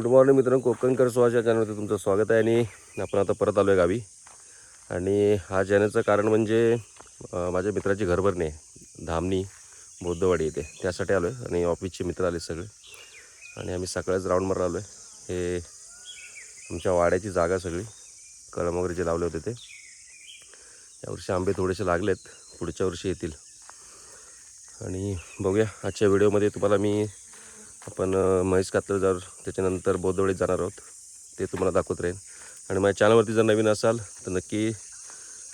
Good morning मित्रांनो कोकणकर सुहास या चॅनलवरती तुमचं स्वागत आहे आणि आपण आता परत आलो आहे गावी. आणि हा जाण्याचं कारण म्हणजे माझ्या मित्राची घरभरणी आहे धामणी बौद्धवाडी येते त्यासाठी आलो आहे आणि ऑफिसचे मित्र आले सगळे. आणि आम्ही सकाळीच राऊंड मारला आलो आहे हे आमच्या वाड्याची जागा सगळी कलम वगैरे जे लावले होते ते. यावर्षी आंबे थोडेसे लागलेत पुढच्या वर्षी येतील. आणि बघूया आजच्या व्हिडिओमध्ये तुम्हाला मी आपण म्हैस महेश कातळजार त्याच्यानंतर बौद्धवडीत जाणार आहोत. ते तुम्हाला दाखवत राहीन. आणि माझ्या चॅनलवरती जर नवीन असाल तर नक्की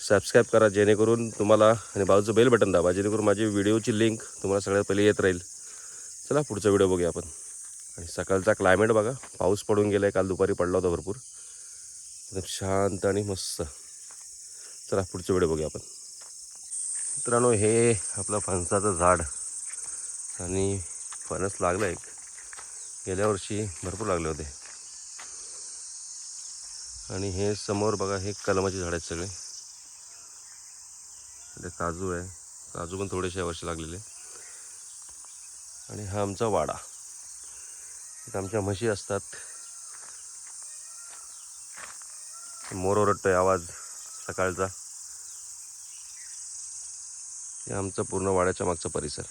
सबस्क्राईब करा जेणेकरून तुम्हाला आणि बाजूचं बेल बटन दाबा. जेणेकरून माझी व्हिडिओची लिंक तुम्हाला सगळ्यात पहिले येत राहील. चला पुढचा व्हिडिओ बघूया आपण. आणि सकाळचा क्लायमेट बघा. पाऊस पडून गेला आहे काल दुपारी पडला होता भरपूर. एकदम शांत आणि मस्त. चला पुढचा व्हिडिओ बघूया आपण. मित्रांनो हे आपलं फणसाचं झाड. आणि फणस लागला एक. गेल्या वर्षी भरपूर लागले होते. आणि हे समोर बघा हे कलमाची झाड आहेत सगळे. ते काजू आहे. काजू पण थोडेसे वर्ष लागलेले. आणि हा आमचा वाडा. इथं आमच्या म्हशी असतात. मोर ओरडतोय आवाज सकाळचा. हे आमचं पूर्ण वाड्याच्या मागचा परिसर.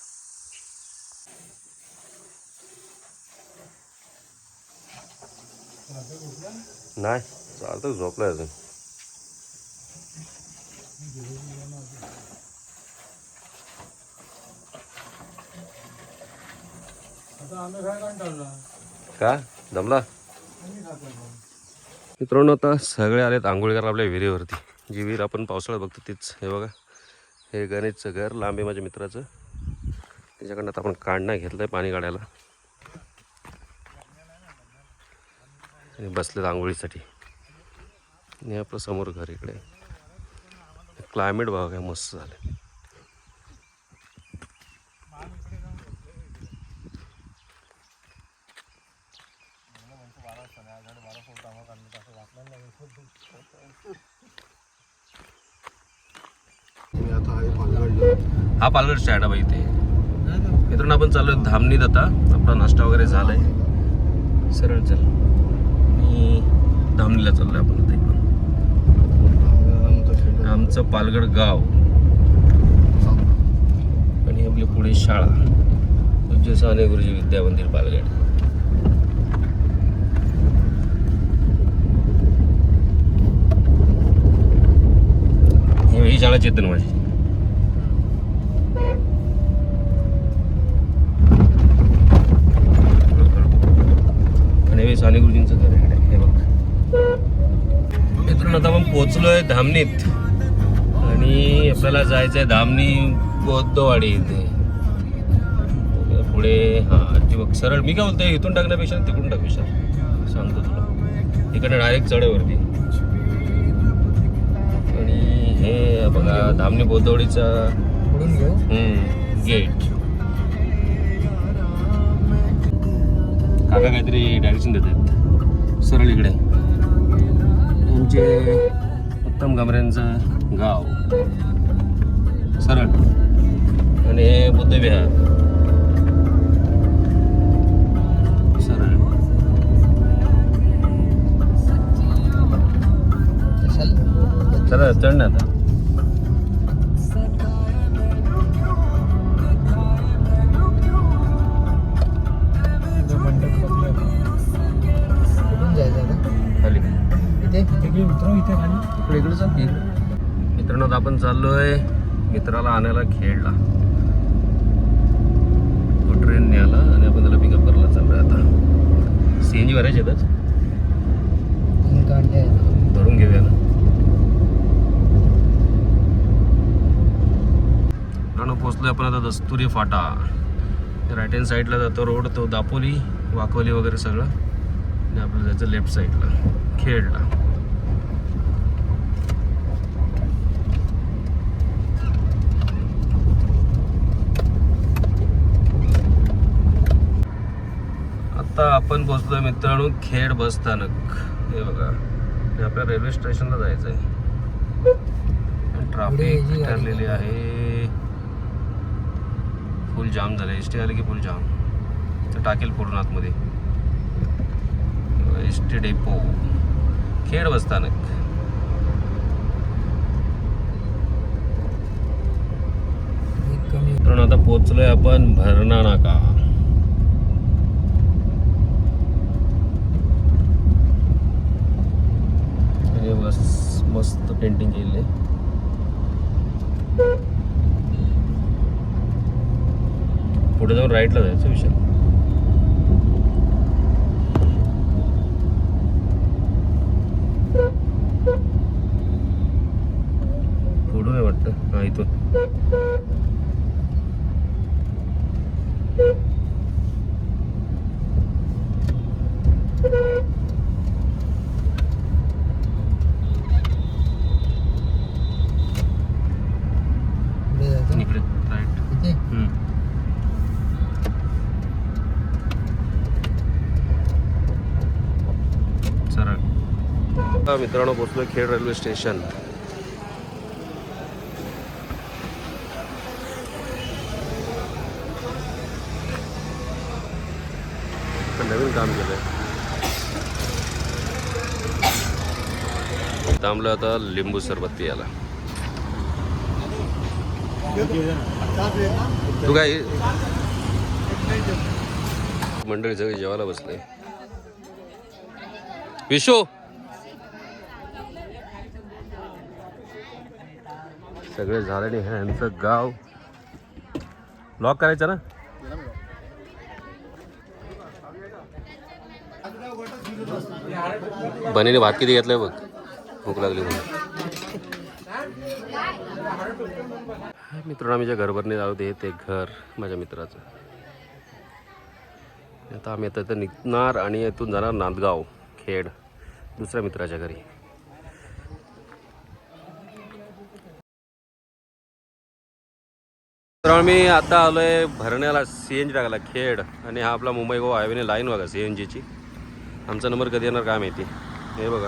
नाही चालतं झोपलाय अजून. का? जमला मित्रांनो आता सगळे आलेत आंघोळी करायला आपल्या विहिरीवरती. जी विहीर आपण पावसाळ्यात बघतो तीच. हे बघा. हे गणेशचं घर लांबे माझ्या मित्राचं. त्याच्याकडनं आता आपण काढणं घेतलं आहे पाणी काढायला. आणि बसलेत आंघोळीसाठी. आणि आपलं समोर घर इकडे. क्लायमेट बघा काय मस्त झालं हा पालघर स्टँड आहे इथे. मित्रांनो आपण चाललोय धामणीत आता. आपला नाश्ता वगैरे झालाय. सरळ चल. आणि धामणीला चाललो आपण आता इकडून आमचं पालघर गाव. आणि आपली पुढे शाळा. पूज्य साने गुरुजी विद्या मंदिर ही शाळा चेतन माझी साने गुरुजींचं घर आहे. हे बघ. मित्रांनो आता आपण पोचलोय धामणीत. आणि आपल्याला जायचं आहे धामणी बौद्धवाडी इथे. पुढे हा ती बघ सरळ. मी काय बोलतोय? इथून टाकण्यापेक्षा तिकडून टाक विशाल सांगतो तुला. इकडे डायरेक्ट चढेवरती. आणि हे बघा धामणी बौद्धवाडीचा गेट काका काहीतरी डायरेक्शन देत आहेत. सरळ इकडे. आमचे उत्तम गामऱ्यांचं गाव. सरळ. आणि हे बुद्धविहार सरळ. चला चढ ना आता. इथे इथे उतरव इथे खाली. इकडे इकडे चाल की. मित्रांनो आपण चाललोय मित्राला आणायला खेळला. तो ट्रेन न्यायला आणि आपण त्याला पिकअप करायला चाललोय आता. सी एन जी भरायचे काढले भरून घेऊया ना. मित्रांनो पोचलोय आपण आता दस्तुरी फाटा. राईट हँड साईडला जातो रोड तो दापोली वाकोली वगैरे सगळं. आणि आपल्याला जायचं लेफ्ट साईडला खेळला. आता आपण पोहोचलोय मित्रांनो खेड बस स्थानक. हे बघा हे आपल्या रेल्वे स्टेशनला जायचं आहे. ट्राफिक ठरलेली आहे. फुल जाम झालं. एस टी आली की फुल जाम तर टाकेल पूर्ण आतमध्ये एस टी डेपो खेड कमी. मित्रांनो आता पोहोचलोय आपण भरणा नाका आणि बस मस्त पेंटिंग केलेली. आहे पुढे जाऊन राईटला जायचं विषय पुढून आहे वाटतं हा इथून पुढे जायचं इकडे राईट इथे सरळ मित्रांनो पोचलोय खेड रेल्वे स्टेशन. पण नवीन काम केलंय. थांबलं आता लिंबू सरबत याला. तू काय? मंडळी सगळे जेवायला बसले. विशू! सगळे झाले नाही ह्यांचं गाव. लॉक करायचं ना? बनीने भात किती घेतलाय बघ. भूक लागली म्हणून. मित्रांनो आम्ही ज्या घरभरणी जाऊ दे ते घर माझ्या मित्राचं. आता आम्ही आता निघणार आणि इथून जाणार नांदगाव खेड दुसऱ्या मित्राच्या घरी. तर मी आता आलोय भरण्याला सी एन जी टाकायला खेड. आणि हा आपला मुंबई गोवा हायवेने लाईन बघा सी एन जीची आमचा नंबर कधी येणार काय माहिती. हे बघा.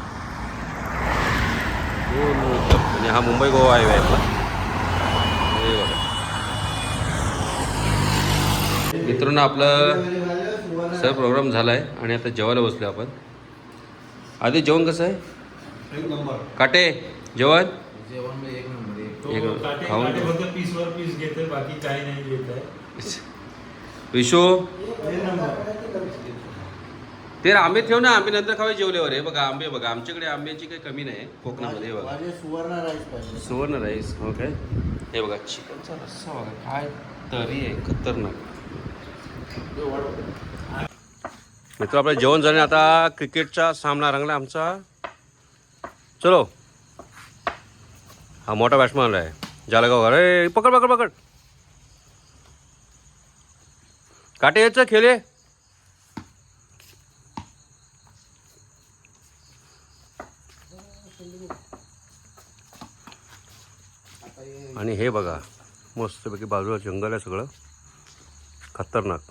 दोन मिनिटं. म्हणजे हा मुंबई गोवा हायवे आहे आपला. हे बघा. मित्रांनो आपलं सर प्रोग्राम झाला आहे आणि आता जेवायला बसलो आपण. आधी जेवण कसं आहे? काटे जेवण? एक खाऊन फक्त पीस वर पीस घेते बाकी काही नाही घेत आहे विशू? ते आंबे ठेव ना आंबे नंतर खावे जेवल्यावर. हे बघा आंबे बघा. आमच्याकडे आंब्याची काही कमी नाही कोकणामध्ये हे बघा. सुवर्ण राईस पाहिजे. सुवर्ण राईस ओके हे बघा चिकनचा रस्सा बघा काय तरी आहे खतरनाक. मित्र आपलं जेवण झालं आता क्रिकेटचा सामना रंगला आमचा. चलो. हा मोठा बॅट्समॅन आहे जालगाव अरे पकड पकड पकड. काटे यायचं खेळे आणि हे बघा मस्तपैकी बाजूला जंगल आहे सगळं. खतरनाक.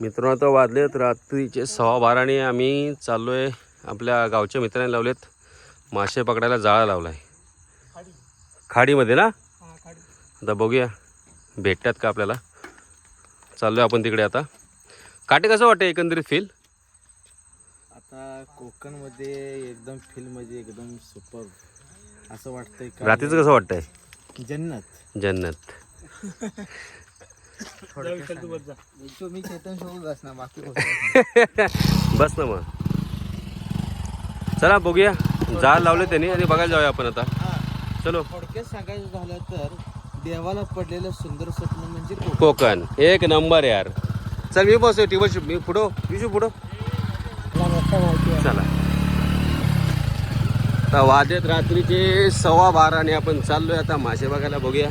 मित्रांनो आता वाजलेत रात्रीचे सव्वा बाराने आम्ही चाललो आहे आपल्या गावच्या मित्रांनी लावलेत. मासे पकडायला जाळा लावला आहे खाडीमध्ये ना? आता बघूया. भेटतात का आपल्याला? चाललो आपण तिकडे आता. काटे कसं वाटतं एकंदरीत फील आता कोकणमध्ये एकदम फील म्हणजे एकदम सुपर असं वाटतंय रात्रीचं कसं वाटतंय? जन्नत. जन्नत. मी चेतन सोबत बसणार बाकी बस ना मग. चला बघूया. जाळ लावले त्यांनी आणि बघायला जाऊया आपण आता. चलो. थोडक्यात सांगायचं झालं तर देवाला पडलेलं सुंदर स्वप्न म्हणजे कोकण. एक नंबर यार. चल मी बसतो टीवर मी पुढं विशू पुढं. चला. आता वाजत रात्रीचे सव्वा बारा आणि आपण चाललोय आता मासे बघायला बघूया.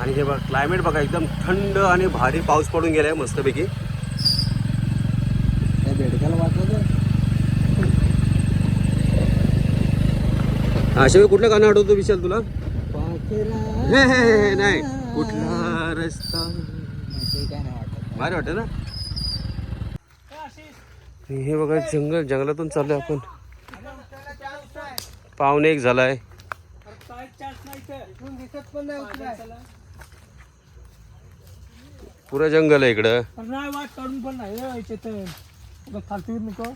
आणि हे बघ क्लायमेट बघा एकदम थंड आणि भारी पाऊस पडून गेलाय मस्तपैकी. त्या बेडकाला वाटलं अशा कुठलं गाणं आठवतो विशाल तुला? हे, हे, हे, हे, नाही कुठला रस्ता? नाही भारी वाटत ना? हे बघा जंगल जंगलातून चाललोय आपण. पावणे एक झालाय. पुरं जंगल आहे इकडं। नाही वाट काढून पण नाही हे चेतन उगा फालतू येऊ नको.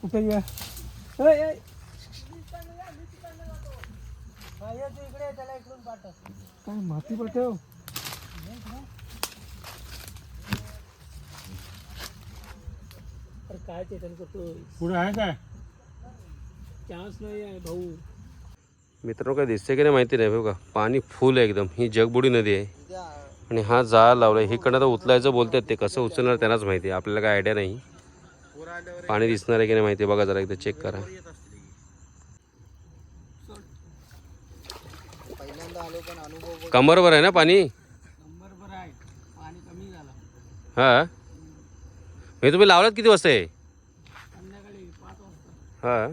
कुठे ये? ए, ए. काय माती पाठव अरे काय चेतन करतो पुढे आहे काय? चान्स नाही आहे भाऊ. मित्रांनो काय दिसते की नाही माहिती नाही बघा. पाणी फुल आहे एकदम. ही जगबुडी नदी आहे. आणि हा जाळ लावलाय. ही तर उचलायचं बोलतात ते. कसं उचलणार त्यांनाच माहिती आहे. आपल्याला काय आयडिया नाही. पाणी दिसणार आहे की नाही माहिती आहे. बघा जरा एकदा चेक करा. पहिल्यांदा बर आहे ना पाणी? नंबर आहे हा? हे तुम्ही लावलात किती वाजता आहे हां?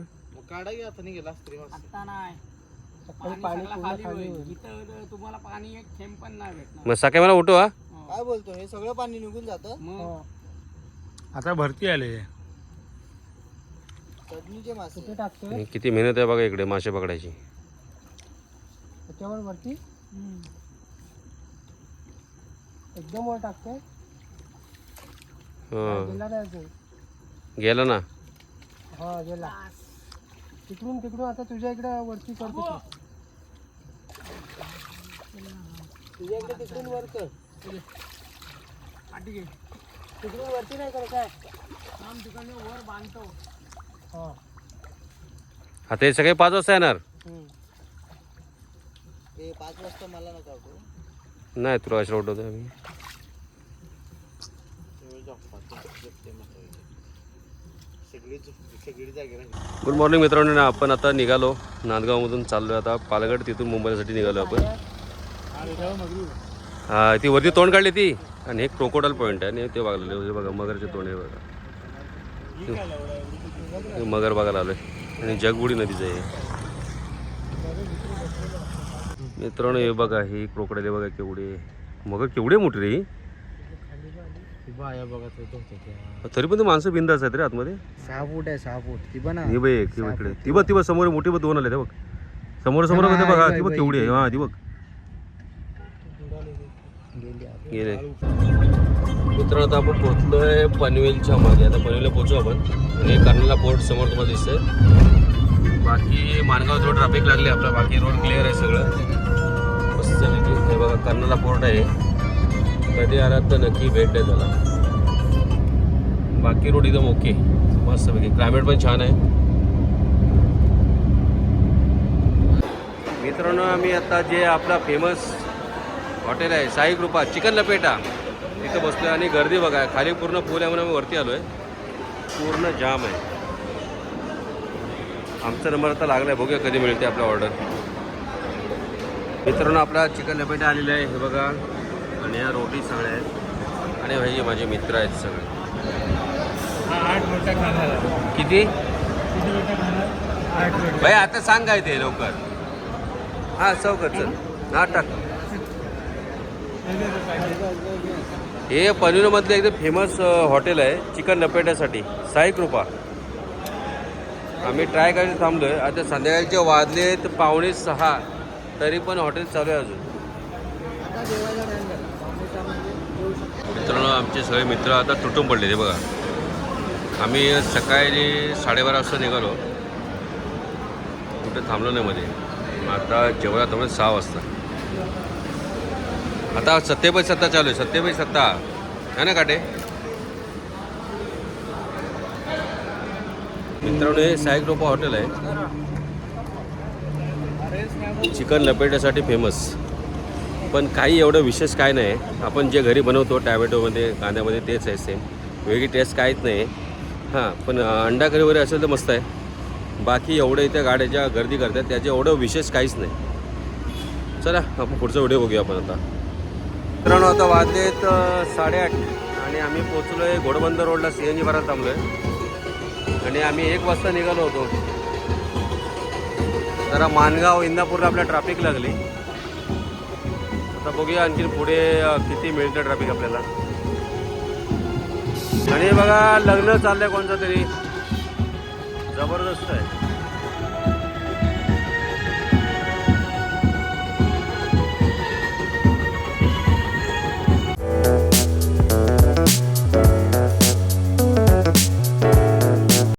पाणी सगळं खाली होईल. इथं तुम्हाला पाणी एक थेंब पण नाही भेटणार. मग सकाळी मला उठवा काय बोलतो हे सगळं पाणी निघून जातं? मग? आता भरती आले. मासे. कुठे टाकतोय. किती मेहनत आहे बघा इकडे मासे पकडायची. त्याच्यावर वरती? एकदम वर टाकतोय. हा. गेला नाही अजून. गेला ना? हा गेला. तिकडून तिकडून आता तुझ्या इकडे वरती करतो. इकडे तिकडून वर कर तिकडून वरती नाही करत काय? आम तिकडनं वर बांधतो. हा. आता हे सगळे पाच वाजता येणार? हम्म. हे पाच वाजता मला नका करू नाही तुला अशा उठवतो आम्ही. गुड मॉर्निंग मित्रांनो ना आपण आता निघालो. नांदगावमधून चाललोय आता. पालघर तिथून मुंबईसाठी निघालो आपण. हा ती वरती तोंड काढली ती. आणि एक क्रोकोडल पॉईंट आहे. आणि ते बघायला बघा मगरचे तोंड आहे बघा. मगर बघायला आलोय. आणि जगबुडी नदीचं आहे. मित्रांनो हे बघा ही क्रोकोडाईल हे बघा केवढे. मगर केवढे मोठी रे तरी पण ते माणसं बिंदास आहेत रे आतमध्ये. सहा फूट आहे सहा फूट. ती बघ इकडे. ती बघ ती बघ समोर मोठी बघ दोन आले ते बघ. समोर समोर बघ. ती बघ केवढी आहे. हा ती बघ. गेले. मित्रांनो आता आपण पोहोचलोय पनवेलच्या मागे. आता पनवेलला पोहोचू आपण. आणि कर्नाला पोर्ट समोर तुम्हाला दिसतंय. बाकी माणगाव रोड ट्रॅफिक लागले आपला. बाकी रोड क्लिअर आहे सगळं. मस्त हे बघा कर्नाला पोर्ट आहे. कधी आलात तर नक्की भेट आहे त्याला. बाकी रोड एकदम ओके मस्तपैकी. क्लायमेट पण छान आहे. मित्रांनो आम्ही आता जे आपला फेमस हॉटेल आहे. साई कृपा चिकन लपेटा. तिथं बसलोय आणि गर्दी बघा खाली पूर्ण फुल आहे म्हणून आम्ही वरती आलोय. पूर्ण जाम आहे. आमचा नंबर आता लागलाय बघूया कधी मिळते आपला ऑर्डर मित्रांनो आपला चिकन लपेटा आलेला आहे हे बघा. आणि या रोटी सगळ्या आहेत आणि हे माझे मित्र आहेत सगळे. हा किती भाई आता सांग काय ते लवकर. हा चौकत चल. हा टाक. हे पनवेलमधलं एकदम फेमस हॉटेल आहे चिकन लपेट्यासाठी साई कृपा. आम्ही ट्राय करायला थांबलोय. आता संध्याकाळचे वाजले तर पावणे सहा. तरी पण हॉटेल चालू आहे अजून. मित्रांनो आमचे सगळे मित्र आता तुटून पडले ते बघा. आम्ही सकाळी साडेबारा वाजता निघालो. कुठे थांबलो नाही मध्ये. आता जेवढा थांबलो सहा वाजता. आता सत्तेबाई सत्ता चालू आहे सत्तेबाई सत्ता. है ना काटे? मित्रांनो हे साईक हॉटेल आहे. चिकन लपेट्यासाठी फेमस पण काही एवढं विशेष काय नाही. आपण जे घरी बनवतो टॅमॅटोमध्ये कांद्यामध्ये तेच आहे सेम वेगळी टेस्ट काहीच नाही. हां पण अंडा करी वगैरे असेल तर मस्त आहे. बाकी एवढं इथे गाड्या ज्या गर्दी करतात त्याचे एवढं विशेष काहीच नाही. चला आपण पुढचा व्हिडिओ बघूया आपण आता. मित्रांनो आता वाजलेत साडेआठ आणि आम्ही पोचलो आहे घोडबंदर रोडला सी एन जी भरायला थांबलो आहे आणि आम्ही एक वाजता निघालो होतो. जरा मानगाव इंदापूरला आपल्या ट्रॅफिक लागली. आता बघूया आणखी पुढे किती मिळतं ट्रॅफिक आपल्याला. आणि बघा लग्न चाललंय कोणतं तरी. जबरदस्त आहे.